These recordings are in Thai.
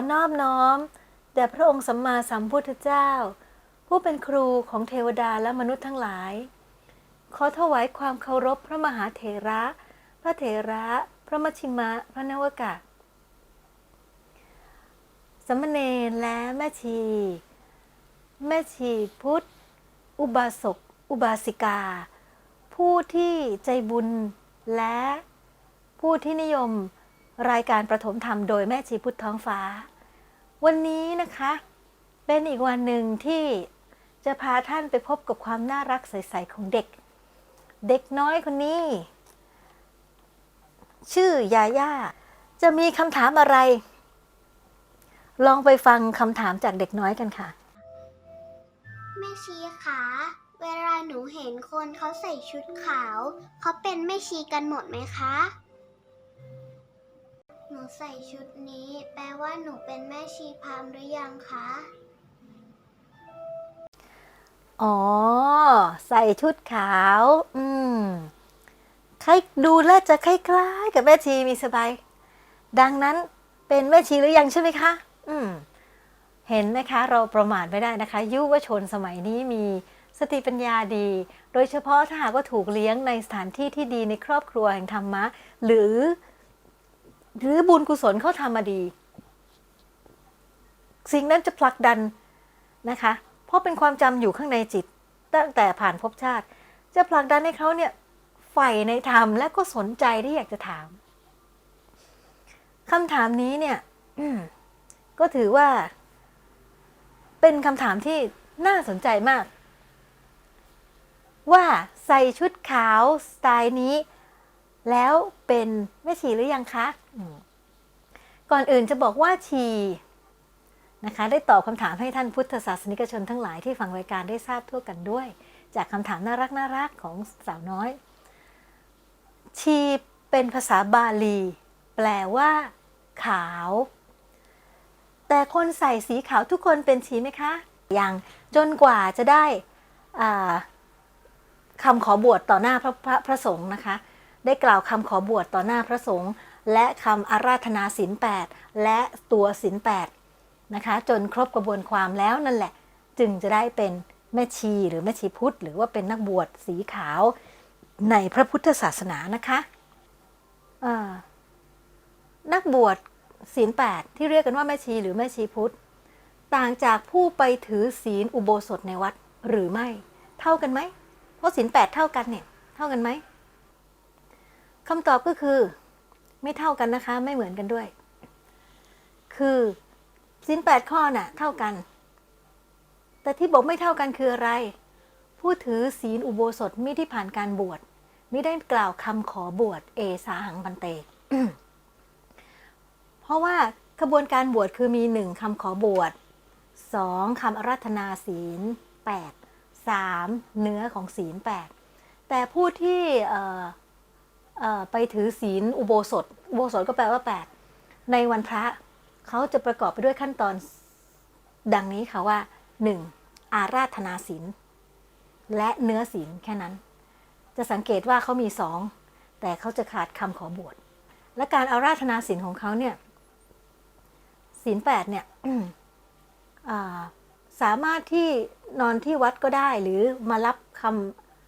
อนอบน้อมแด่พระองค์สัมมาสัมพุทธเจ้า ผู้เป็นครูของเทวดาและมนุษย์ทั้งหลาย ขอถวายความเคารพพระมหาเถระ พระเถระ พระมชชิมะ พระนวกะสามเณรและแม่ชี แม่ชีพุทธ อุบาสก อุบาสิกา ผู้ที่ใจบุญและผู้ที่นิยมรายการประถมธรรมโดยแม่ชีพุทธท้องฟ้า วันนี้นะคะเป็นอีกวันหนึ่งที่จะพาท่านไปพบกับความน่ารักใส ๆ ของเด็ก เด็กน้อยคนนี้ ชื่อยาย่า จะมีคำถามอะไร ลองไปฟังคำถามจากเด็กน้อยกันค่ะ แม่ชีคะเวลาหนูเห็นคนเขาใส่ชุดขาว เขาเป็นแม่ชีกันหมดไหมคะ หนูใส่ชุดนี้ แปลว่าหนูเป็นแม่ชีพรามหรือยังคะ อ๋อ ใส่ชุดขาว อืมคล้ายดูแล้วจะคล้ายๆกับแม่ชีมีสบาย ดังนั้นเป็นแม่ชีหรือยังใช่ไหมคะ อืม เห็นนะคะ เราประมาทไม่ได้นะคะ ยุวชนสมัยนี้มีสติปัญญาดี โดยเฉพาะถ้าหากว่าถูกเลี้ยงในสถานที่ที่ดีในครอบครัวแห่งธรรมะ หรือ หรือบุญกุศลเขาทำมาดี สิ่งนั้นจะผลักดันนะคะ เพราะเป็นความจำอยู่ข้างในจิต ตั้งแต่ผ่านภพชาติ จะผลักดันให้เขาเนี่ยใฝ่ในธรรมและก็สนใจที่อยากจะถามคำถามนี้เนี่ยก็ถือว่า เป็นคำถามที่น่าสนใจมาก ว่าใส่ชุดขาวสไตล์นี้ แล้วเป็นแม่ชีหรือยังคะ ก่อนอื่นจะบอกว่าชีนะคะได้ตอบคำถามให้ท่านพุทธศาสนิกชนทั้งหลายที่ฟังรายการได้ทราบทั่วกันด้วย จากคำถามน่ารักน่ารักของสาวน้อย ชีเป็นภาษาบาลี แปลว่า ขาว แต่คนใส่สีขาวทุกคนเป็นชีไหมคะยังจนกว่าจะได้คำขอบวชต่อหน้าพระพระพระสงฆ์นะคะ ได้กล่าวคำขอบวชต่อหน้าพระสงฆ์ และคำอาราธนาศีลแปดและตัวศีลแปดนะคะ จนครบกระบวนความแล้วนั่นแหละ จึงจะได้เป็นแม่ชีหรือแม่ชีพุทธ หรือว่าเป็นนักบวชสีขาวในพระพุทธศาสนานะคะนักบวชศีลแปดที่เรียกกันว่าแม่ชีหรือแม่ชีพุทธ ต่างจากผู้ไปถือศีลอุโบสถในวัดหรือไม่เท่ากันไหมเพราะศีลแปดเท่ากันเนี่ย เท่ากันไหมคำตอบก็คือ ไม่เท่ากันนะคะ ไม่เหมือนกันด้วย คือศีลแปดข้อน่ะ เท่ากัน แต่ที่บอกไม่เท่ากันคืออะไร ผู้ถือศีลอุโบสถมิที่ผ่านการบวชมิได้กล่าวคำขอบวชเอสาหังบันเต เพราะว่ากระบวนการบวชคือมีหนึ่งคำขอบวชสองคำอารัธนาศีลแปดสามเนื้อของศีลแปดแต่ผู้ที่ ไปถือศีลอุโบสถ อุโบสถก็แปลว่าแปดในวันพระเขาจะประกอบไปด้วยขั้นตอนดังนี้ค่ะว่าหนึ่งอาราธนาศีลและเนื้อศีลแค่นั้น จะสังเกตว่าเขามีสองแต่เขาจะขาดคำขอบวชและการอาราธนาศีลของเขาเนี่ยศีลแปดเนี่ยสามารถที่นอนที่วัดก็ได้หรือมารับค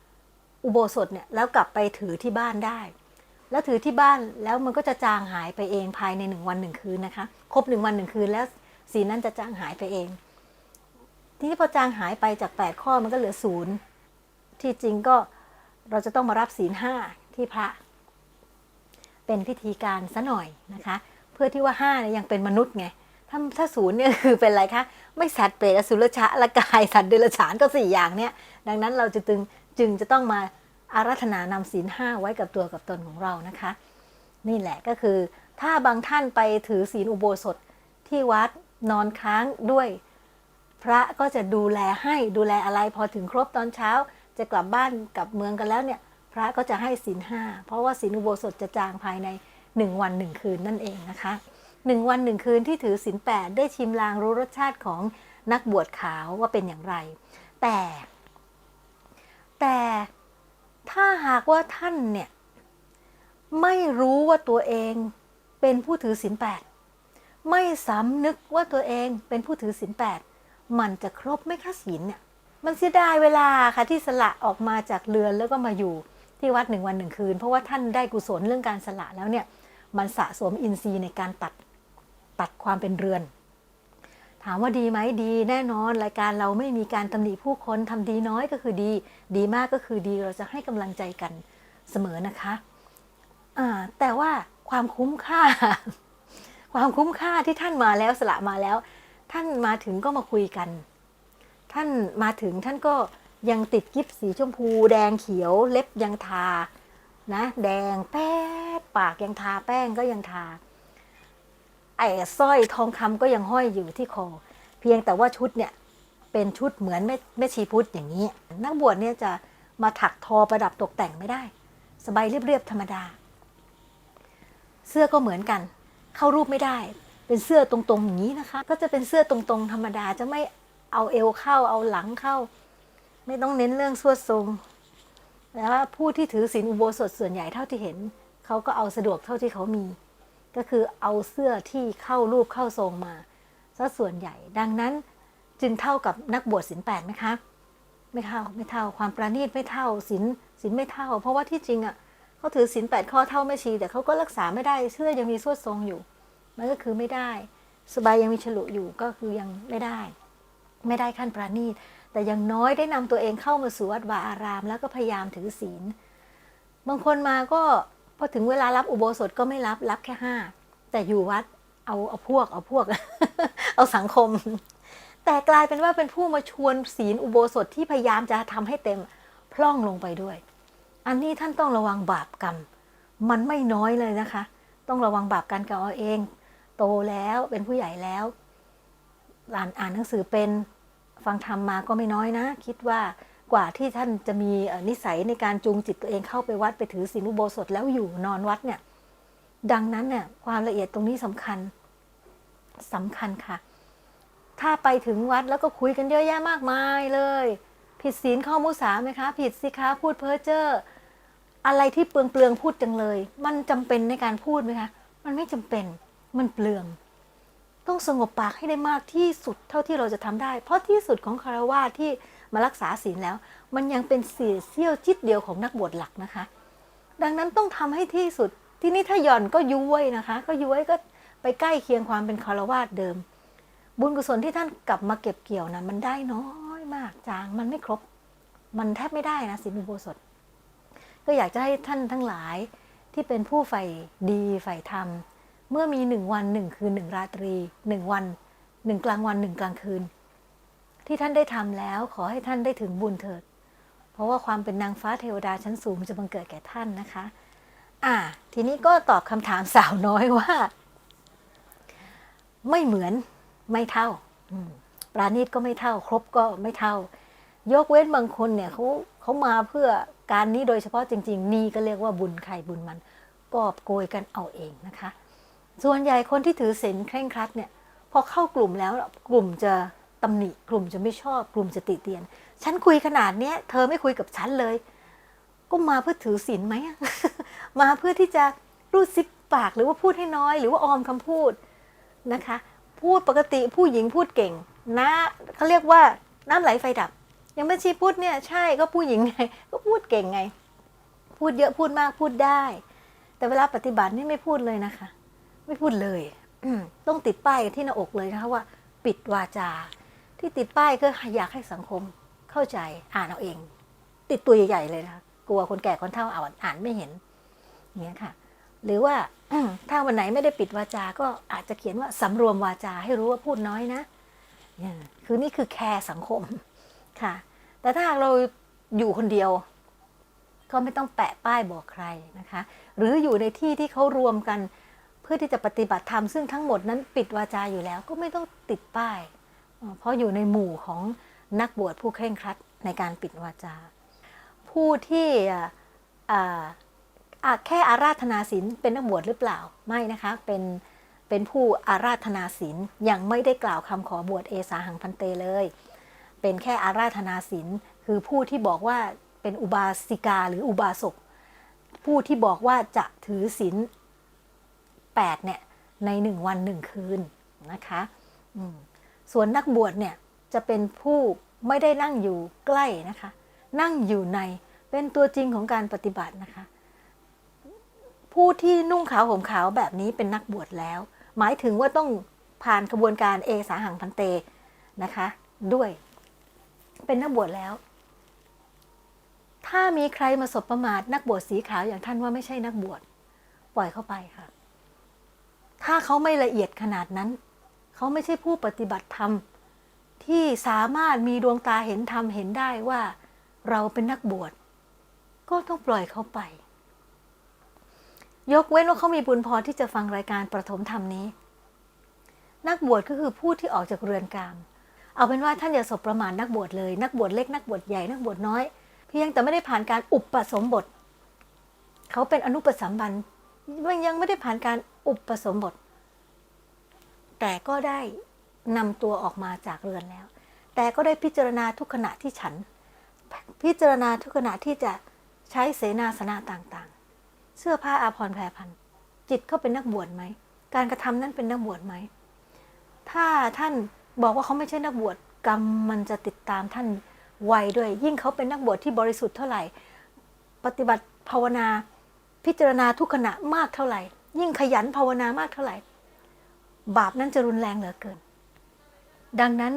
ำอุโบสถเนี่ยแล้วกลับไปถือที่บ้านได้ แล้วถือที่บ้านแล้วมันก็จะจางหายไปเองภายในหนึ่งวันหนึ่งคืนนะคะ ครบหนึ่งวันหนึ่งคืนแล้วศีนั้นจะจางหายไปเอง ทีนี้พอจางหายไปจากแปดข้อมันก็เหลือศูนย์ที่จริงก็เราจะต้องมารับศีลห้าที่พระ เป็นพิธีการซะหน่อยนะคะ เพื่อที่ว่าห้าเนี่ยยังเป็นมนุษย์ไงถ้าถ้าศูนย์เนี่ยคือเป็นอะไรคะไม่สัตว์เปรตอสุรชะละกายสัตว์เดรัจฉานก็สี่อย่างเนี่ยดังนั้นเราจะจึงจึงจะต้องมา อารัธนานำศีลห้าไว้กับตัวกับตนของเรานะคะ นี่แหละก็คือ ถ้าบางท่านไปถือศีลอุโบสถที่วัดนอนค้างด้วย พระก็จะดูแลให้ดูแลอะไรพอถึงครบตอนเช้า จะกลับบ้านกลับเมืองกันแล้วเนี่ย พระก็จะให้ศีลห้าเพราะว่าศีลอุโบสถจะจางภายในหนึ่งวันหนึ่งคืนนั่นเองนะคะหนึ่งวันหนึ่งคืนที่ถือศีลแปดได้ชิมลางรู้รสชาติของนักบวชขาวว่าเป็นอย่างไร แต่ แต่ ถ้าหากว่าท่านเนี่ย ไม่รู้ว่าตัวเองเป็นผู้ถือศีลแปดไม่สำนึกว่าตัวเองเป็นผู้ถือศีลแปดมันจะครบไม่คะศีลเนี่ย มันเสียดายเวลาค่ะที่สละออกมาจากเรือนแล้วก็มาอยู่ที่วัดหนึ่งวันหนึ่งคืน เพราะว่าท่านได้กุศลเรื่องการสละแล้วเนี่ย มันสะสมอินทรีย์ในการตัดตัดความเป็นเรือน ถามว่าดีไหมดีแน่นอนรายการเราไม่มีการตำหนิผู้คนทำดีน้อยก็คือดี ดีมากก็คือดีเราจะให้กำลังใจกันเสมอนะคะอ่าแต่ว่าความคุ้มค่า ความคุ้มค่าที่ท่านมาแล้วสละมาแล้ว ท่านมาถึงก็มาคุยกัน ท่านมาถึงท่านก็ยังติดกิฟสีชมพู แดงเขียวเล็บยังทานะ แดงแป๊ดปากยังทาแป้งก็ยังทา อ้สร้อยทองคำก็ยังห้อยอยู่ที่คอ เพียงแต่ว่าชุดเนี่ยเป็นชุดเหมือนแม่แม่ชีพุทธอย่างนี้ นักบวชเนี่ยจะมาถักทอประดับตกแต่งไม่ได้ สบายเรียบๆธรรมดา เสื้อก็เหมือนกัน เข้ารูปไม่ได้ เป็นเสื้อตรงๆอย่างนี้นะคะ ก็จะเป็นเสื้อตรงๆ ธรรมดาจะไม่เอาเอวเข้าเอาหลังเข้า ไม่ต้องเน้นเรื่องสวดทรงแล้วผู้ที่ถือศีลอุโบสถส่วนใหญ่เท่าที่เห็นเขาก็เอาสะดวกเท่าที่เขามี ก็คือเอาเสื้อที่เข้ารูปเข้าทรงมาซะส่วนใหญ่ ดังนั้นจึงเท่ากับนักบวชศีลแปดไหมคะไม่เท่าไม่เท่าความประณีตไม่เท่าศีลศีลไม่เท่า เพราะว่าที่จริงอะเขาถือศีลแปดข้อเท่าไม่ชี แต่เขาก็รักษาไม่ได้เสื้อยังมีสวดทรงอยู่ มันก็คือไม่ได้ สบายยังมีฉลุอยู่ก็คือยังไม่ได้ ไม่ได้ขั้นประณีตแต่ยังน้อยได้นำตัวเองเข้ามาสู่วัดวาอาราม แล้วก็พยายามถือศีล บางคนมาก็ อถึงเวลารับอุโบสถก็ไม่รับรับแค่ห้าแต่อยู่วัดเอาเอาพวก เอาพวก เอาสังคม แต่กลายเป็นว่าเป็นผู้มาชวนศีลอุโบสถที่พยายามจะทำให้เต็มพล่องลงไปด้วย อันนี้ท่านต้องระวังบาปกรรม มันไม่น้อยเลยนะคะ ต้องระวังบาปการกระเอาเอง โตแล้วเป็นผู้ใหญ่แล้วอ่านอ่านหนังสือเป็นฟังธรรมมาก็ไม่น้อยนะ คิดว่า กว่าที่ท่านจะมีนิสัยในการจูงจิตตัวเองเข้าไปวัดไปถือศีลอุโบสถแล้วอยู่นอนวัดเนี่ย ดังนั้นเนี่ยความละเอียดตรงนี้สำคัญสำคัญค่ะ ถ้าไปถึงวัดแล้วก็คุยกันเยอะแยะมากมายเลย ผิดศีลข้อมุสาไหมคะ ผิดสิคะพูดเพ้อเจ้ออะไรที่เปลืองเปลืองพูดจังเลย มันจำเป็นในการพูดไหมคะ มันไม่จำเป็นมันเปลือง ต้องสงบปากให้ได้มากที่สุดเท่าที่เราจะทำได้ เพราะที่สุดของคารวะที่ มารักษาศีลแล้ว มันยังเป็นเสียเสี้ยวจิตเดียวของนักบวชหลักนะคะ ดังนั้นต้องทำให้ที่สุด ที่นี่ถ้าหย่อนก็ยุ้ยนะคะ ก็ยุ้ยก็ไปใกล้เคียงความเป็นคารวะเดิม บุญกุศลที่ท่านกลับมาเก็บเกี่ยวนะมันได้น้อยมากจางมันไม่ครบ มันแทบไม่ได้นะศีลอุโบสถ ก็อยากจะให้ท่านทั้งหลายที่เป็นผู้ใฝ่ดีใฝ่ธรรม เมื่อมีหนึ่งวันหนึ่งคืนหนึ่งราตรีหนึ่งวันหนึ่งกลางวันหนึ่งกลางคืน ที่ท่านได้ทำแล้วขอให้ท่านได้ถึงบุญเถิด เพราะว่าความเป็นนางฟ้าเทวดาชั้นสูงจะบังเกิดแก่ท่านนะคะ อ่า ทีนี้ก็ตอบคำถามสาวน้อยว่า ไม่เหมือนไม่เท่าปราณีตก็ไม่เท่า ครบก็ไม่เท่า ยกเว้นบางคนเนี่ยเขาเขามาเพื่อการนี้โดยเฉพาะจริง ๆ นี่ก็เรียกว่าบุญใครบุญมันกอบโกยกันเอาเองนะคะ ส่วนใหญ่คนที่ถือศีลเคร่งครัดเนี่ย พอเข้ากลุ่มแล้วกลุ่มจะ ตำหนิกลุ่มจะไม่ชอบกลุ่มจะติเตียน ฉันคุยขนาดเนี้ยเธอไม่คุยกับฉันเลย ก็มาเพื่อถือศีลไหมมาเพื่อที่จะรูดซิปปากหรือว่าพูดให้น้อย หรือว่าออมคำพูดนะคะ พูดปกติผู้หญิงพูดเก่งนะเขาเรียกว่าน้ำไหลไฟดับ ยังไม่ชีพูดเนี่ยใช่ก็ผู้หญิงไงก็พูดเก่งไง พูดเยอะพูดมากพูดได้ แต่เวลาปฏิบัตินี่ไม่พูดเลยนะคะ ไม่พูดเลยต้องติดป้ายที่หน้าอกเลยนะคะว่า ปิดวาจา ที่ติดป้ายก็อยากให้สังคมเข้าใจอ่านเอาเอง ติดตัวใหญ่ๆเลยนะคะกลัวคนแก่คนเฒ่าอ่านอ่านไม่เห็นอย่างเงี้ยค่ะ หรือว่าถ้าวันไหนไม่ได้ปิดวาจา ก็อาจจะเขียนว่าสำรวมวาจาให้รู้ว่าพูดน้อยนะเนี่ยคือนี่คือแคร์สังคมค่ะ แต่ถ้าเราอยู่คนเดียว ก็ไม่ต้องแปะป้ายบอกใครนะคะ หรืออยู่ในที่ที่เขารวมกัน เพื่อที่จะปฏิบัติธรรมซึ่งทั้งหมดนั้นปิดวาจาอยู่แล้วก็ไม่ต้องติดป้าย เพราะอยู่ในหมู่ของนักบวชผู้เคร่งครัดในการปิดวาจา ผู้ที่แค่อาราธนาศีลเป็นนักบวชหรือเปล่าไม่นะคะ เป็นเป็นผู้อาราธนาศีลยังไม่ได้กล่าวคำขอบวชเอสาหังพันเตเลย เป็นแค่อาราธนาศีลคือผู้ที่บอกว่าเป็นอุบาสิกาหรืออุบาสกผู้ที่บอกว่าจะถือศีลแปดเนี่ยในหนึ่งวันหนึ่งคืนนะคะ อืม ส่วนนักบวชเนี่ยจะเป็นผู้ไม่ได้นั่งอยู่ใกล้นะคะ นั่งอยู่ในเป็นตัวจริงของการปฏิบัตินะคะ ผู้ที่นุ่งขาวห่มขาวแบบนี้เป็นนักบวชแล้ว หมายถึงว่าต้องผ่านกระบวนการเอสาหังพันเตนะคะ ด้วย เป็นนักบวชแล้ว ถ้ามีใครมาสบประมาทนักบวชสีขาวอย่างท่านว่าไม่ใช่นักบวชปล่อยเข้าไปค่ะ ถ้าเขาไม่ละเอียดขนาดนั้น เขาไม่ใช่ผู้ปฏิบัติธรรม ที่สามารถมีดวงตาเห็นธรรมเห็นได้ว่าเราเป็นนักบวช ก็ต้องปล่อยเขาไป ยกเว้นว่าเขามีบุญพอที่จะฟังรายการประถมธรรมนี้ นักบวชก็คือผู้ที่ออกจากเรือนกาม เอาเป็นว่าท่านอย่าสบประมาทนักบวชเลย นักบวชเล็กนักบวชใหญ่นักบวชน้อย เพียงแต่ไม่ได้ผ่านการอุปสมบท เขาเป็นอนุปสัมบันมันยังไม่ได้ผ่านการอุปสมบท แต่ก็ได้นำตัวออกมาจากเรือนแล้ว แต่ก็ได้พิจารณาทุกขณะที่ฉัน พิจารณาทุกขณะที่จะใช้เสนาสนะต่างๆ เสื้อผ้าอาภรณ์แพรพันจิตเขาเป็นนักบวชไหม การกระทำนั้นเป็นนักบวชไหม ถ้าท่านบอกว่าเขาไม่ใช่นักบวชกรรมมันจะติดตามท่านไวด้วย ยิ่งเขาเป็นนักบวชที่บริสุทธิ์เท่าไหร่ ปฏิบัติภาวนา พิจารณาทุกขณะมากเท่าไหร่ ยิ่งขยันภาวนามากเท่าไหร่ บาปนั้นจะรุนแรงเหลือเกิน ดังนั้น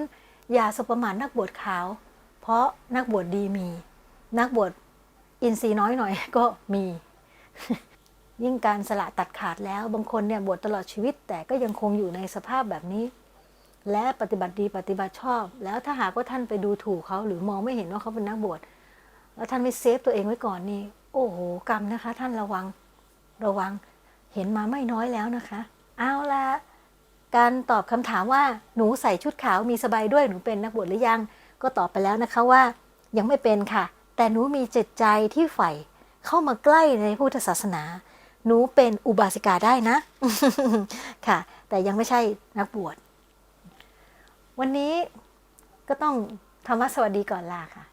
อย่าสบประมาทนักบวชขาว เพราะนักบวชดีมี นักบวชอินทรีย์น้อยหน่อยก็มี ยิ่งการสละตัดขาดแล้ว บางคนเนี่ยบวชตลอดชีวิต แต่ก็ยังคงอยู่ในสภาพแบบนี้ และปฏิบัติดีปฏิบัติชอบ แล้วถ้าหากว่าท่านไปดูถูกเขาหรือมองไม่เห็นว่าเขาเป็นนักบวชแล้วท่านไม่เซฟตัวเองไว้ก่อนนี่ โอ้โหกรรมนะคะ ท่านระวังระวังเห็นมาไม่น้อยแล้วนะคะ เอาละ การตอบคำถามว่าหนูใส่ชุดขาวมีสบายด้วยหนูเป็นนักบวชหรือยัง ก็ตอบไปแล้วนะคะว่า ยังไม่เป็นค่ะ แต่หนูมีจิตใจที่ใฝ่เข้ามาใกล้ในพุทธศาสนา หนูเป็นอุบาสิกาได้นะค่ะ แต่ยังไม่ใช่นักบวชวันนี้ก็ต้องธรรมะสวัสดีก่อนลาค่ะ